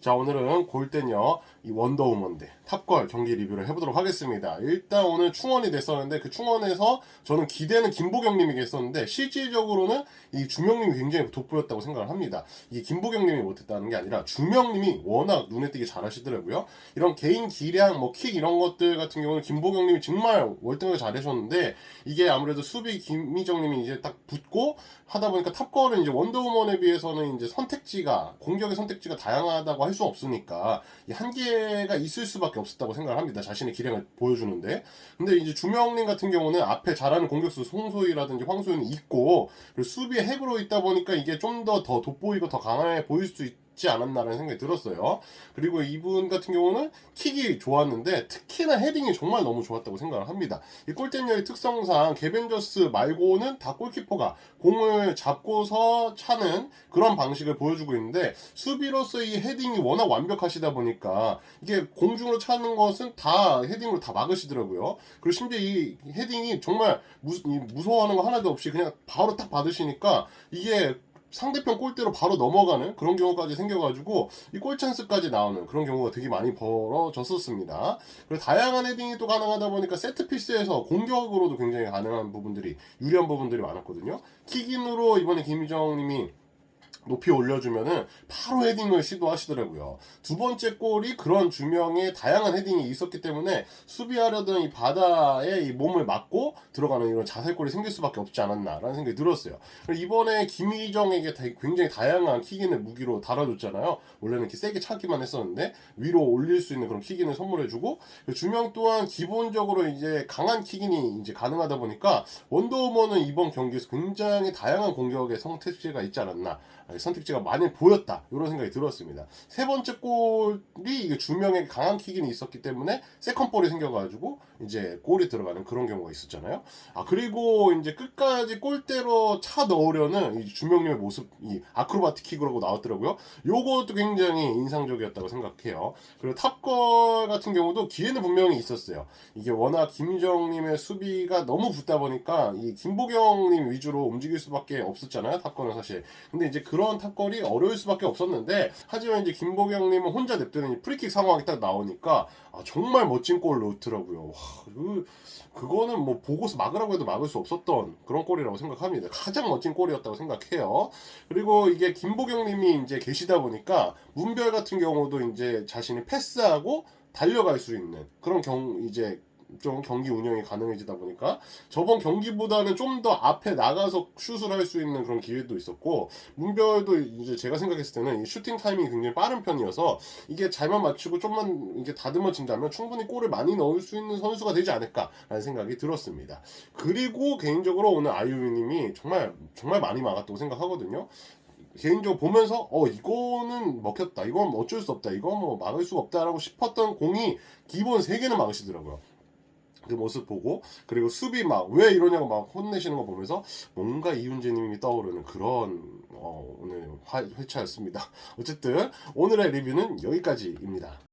자 오늘은 골대녀 이 원더우먼 대 탑걸 경기 리뷰를 해보도록 하겠습니다. 일단 오늘 충원이 됐었는데 그 충원에서 저는 기대는 김보경님이 했었는데 실질적으로는 이 주명님이 굉장히 돋보였다고 생각을 합니다. 이게 김보경님이 못했다는 게 아니라 주명님이 워낙 눈에 띄게 잘하시더라고요. 이런 개인 기량, 뭐 킥 이런 것들 같은 경우는 김보경님이 정말 월등하게 잘하셨는데 이게 아무래도 수비 김희정님이 이제 딱 붙고 하다 보니까 탑걸은 이제 원더우먼에 비해서는 이제 선택지가 공격의 선택지가 다양하다고 할 수 없으니까 이 한계가 있을 수밖에 없었다고 생각을 합니다. 자신의 기량을 보여주는데 근데 이제 주명님 같은 경우는 앞에 잘하는 공격수 송소희라든지 황소연이 있고 그리고 수비에 핵으로 있다 보니까 이게 좀 더더 돋보이고 더 강해 보일 수 있. 지 않았나라는 생각이 들었어요. 그리고 이분 같은 경우는 킥이 좋았는데 특히나 헤딩이 정말 너무 좋았다고 생각을 합니다. 이 골대녀의 특성상 개벤저스 말고는 다 골키퍼가 공을 잡고서 차는 그런 방식을 보여주고 있는데 수비로서 이 헤딩이 워낙 완벽하시다 보니까 이게 공중으로 차는 것은 다 헤딩으로 다 막으시더라고요. 그리고 심지어 이 헤딩이 정말 무서워하는 거 하나도 없이 그냥 바로 딱 받으시니까 이게 상대편 골대로 바로 넘어가는 그런 경우까지 생겨가지고 이 골 찬스까지 나오는 그런 경우가 되게 많이 벌어졌었습니다. 그리고 다양한 헤딩이 또 가능하다 보니까 세트 피스에서 공격으로도 굉장히 가능한 부분들이 유리한 부분들이 많았거든요. 킥인으로 이번에 김희정님이 높이 올려주면은 바로 헤딩을 시도하시더라고요. 두 번째 골이 그런 주명의 다양한 헤딩이 있었기 때문에 수비하려던 이 바다에 이 몸을 맞고 들어가는 이런 자살골이 생길 수밖에 없지 않았나라는 생각이 들었어요. 이번에 김희정에게 다- 굉장히 다양한 킥인을 무기로 달아줬잖아요. 원래는 이렇게 세게 차기만 했었는데 위로 올릴 수 있는 그런 킥인을 선물해주고 주명 또한 기본적으로 이제 강한 킥인이 이제 가능하다 보니까 원더우먼은 이번 경기에서 굉장히 다양한 공격의 선택지가 있지 않았나 선택지가 많이 보였다 이런 생각이 들었습니다. 세 번째 골이 이게 주명에게 강한 킥인이 있었기 때문에 세컨 볼이 생겨가지고 이제 골이 들어가는 그런 경우가 있었잖아요. 아 그리고 이제 끝까지 골대로 차 넣으려는 이 주명님의 모습 이 아크로바틱 킥이라고 나왔더라고요. 요것도 굉장히 인상적이었다고 생각해요. 그리고 탑걸 같은 경우도 기회는 분명히 있었어요. 이게 워낙 김정님의 수비가 너무 붙다 보니까 이 김보경님 위주로 움직일 수밖에 없었잖아요. 탑걸은 사실. 근데 이제 그런 탑걸이 어려울 수밖에 없었는데 하지만 이제 김보경님은 혼자 냅두는 이 프리킥 상황이 딱 나오니까 아, 정말 멋진 골 넣더라고요. 와, 그, 그거는 뭐 보고서 막으라고 해도 막을 수 없었던 그런 골이라고 생각합니다. 가장 멋진 골이었다고 생각해요. 그리고 이게 김보경님이 이제 계시다 보니까 문별 같은 경우도 이제 자신이 패스하고 달려갈 수 있는 그런 경 이제 좀 경기 운영이 가능해지다 보니까 저번 경기보다는 좀 더 앞에 나가서 슛을 할 수 있는 그런 기회도 있었고 문별도 이제 제가 생각했을 때는 이 슈팅 타이밍이 굉장히 빠른 편이어서 이게 잘만 맞추고 좀만 이게 다듬어진다면 충분히 골을 많이 넣을 수 있는 선수가 되지 않을까라는 생각이 들었습니다. 그리고 개인적으로 오늘 아이유님이 정말 정말 많이 막았다고 생각하거든요. 개인적으로 보면서 어 이거는 먹혔다 이건 어쩔 수 없다 이건 뭐 막을 수가 없다라고 싶었던 공이 기본 3개는 막으시더라고요 그 모습 보고 그리고 수비 막 왜 이러냐고 막 혼내시는 거 보면서 뭔가 이훈재님이 떠오르는 그런 어, 오늘 화- 회차였습니다. 어쨌든 오늘의 리뷰는 여기까지입니다